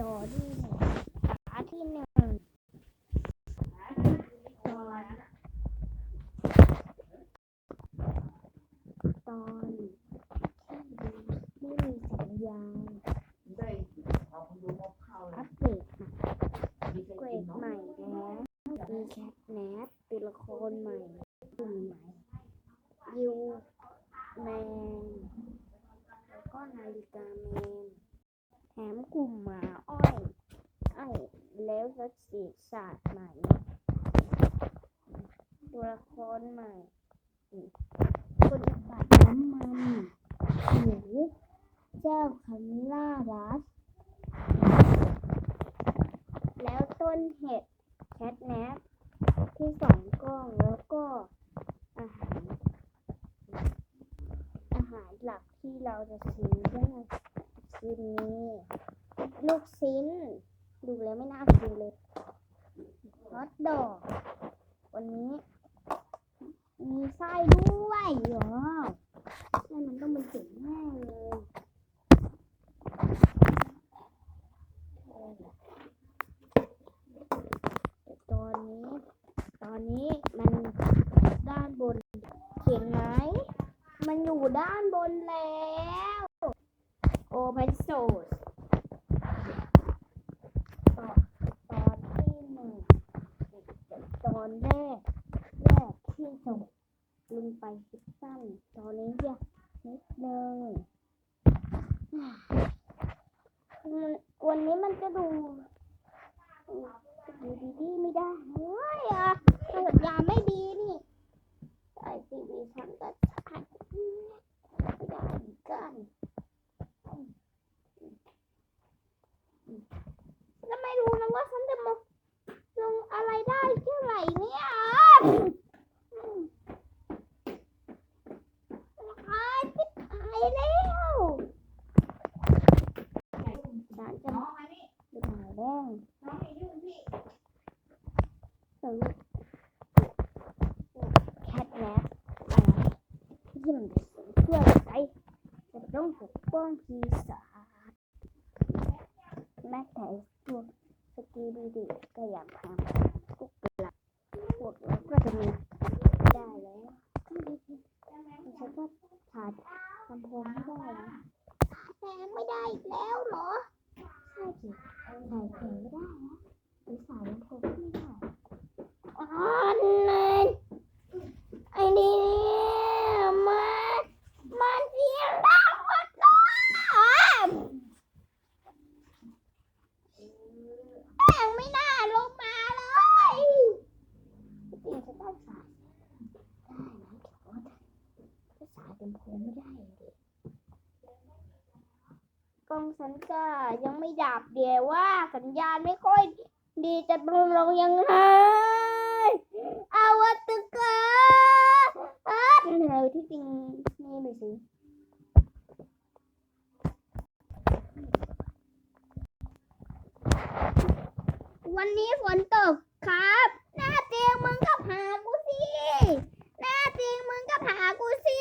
ต่อที่หนึ่งขาที่หนึ่งตอนตอนที่ไม่มีสัญญาณได้เอาคนดูมอบข้าวอันะปเดตเกรดใหม่แล้วมีแคทแนปตัวละครใหม่กลุ่มใหม่ยูแมนแล้วก็นาฬิกาแมนแถมกลุ่ม แล้วก็สีศาสตร์ใหม่ ตัวละครใหม่คนปัดน้ำมันหนูเจ้าคันล่ารัสแล้วต้นเห็ดแคทแนปที่สองกล้องแล้วก็อาหาร อาหารหลักที่เราจะซื้อได้คือนี้ลูกชิ้น ดูแล้วไม่น่ากินเลยฮอทดอกวันนี้ มีไส้ด้วยเหรอไส้มันต้องเป็นสีแน่เลยเออแต่ตอนนี้ ตอนนี้มันด้านบน เห็นไหม มันอยู่ด้านบนแล้ว โอเพนโซสตอนตอนที่หนึ่งตอนแรกแรกที่ ส่งลงไปคลิปสั้นตอนนี้อยากนิดนึงมันวันนี้มันจะดูดูดีๆไม่ได้เฮ้ยอะสัญญาไม่ดีนี่ไอทีวีฉันก็ชัดไม่ได้กันแล้วไม่รู้นะว่าฉันจะมาลงอะไรได้เท่าไหร่เนี่ยอืมหายไปหายแล้วฉันจะ น้องมานี่ ไปถ่ายแล้ น้องไม่ยุ่งพี่ ซื้อแคทแนปอะไร ที่มันจะซื้อเพื่อใช้จะต้องปกป้องปีศาจแม้แต่พวสกีบีดีก็อยากทำพวกหลักพวกเราก็จะมีได้แล้วฉันก็ถ่ายลำโพงไม่ได้แล้วแพงไม่ได้อีกแล้วเหรอ ใช่สิถ่ายเพลงไม่ได้นะหรือสายลำโพงไม่ได้ กองสันกายังไม่ดับเดี๋ยวว่า สัญญาณไม่ค่อยดีจะลงลงยังไงเอาวตุกะอาเฮ้ยที่จริงนี่ไปสิวันนี้ฝนตกครับ หน้าเตียงมึงกับหากูสิหน้าเตียงมึงกับหากูสิ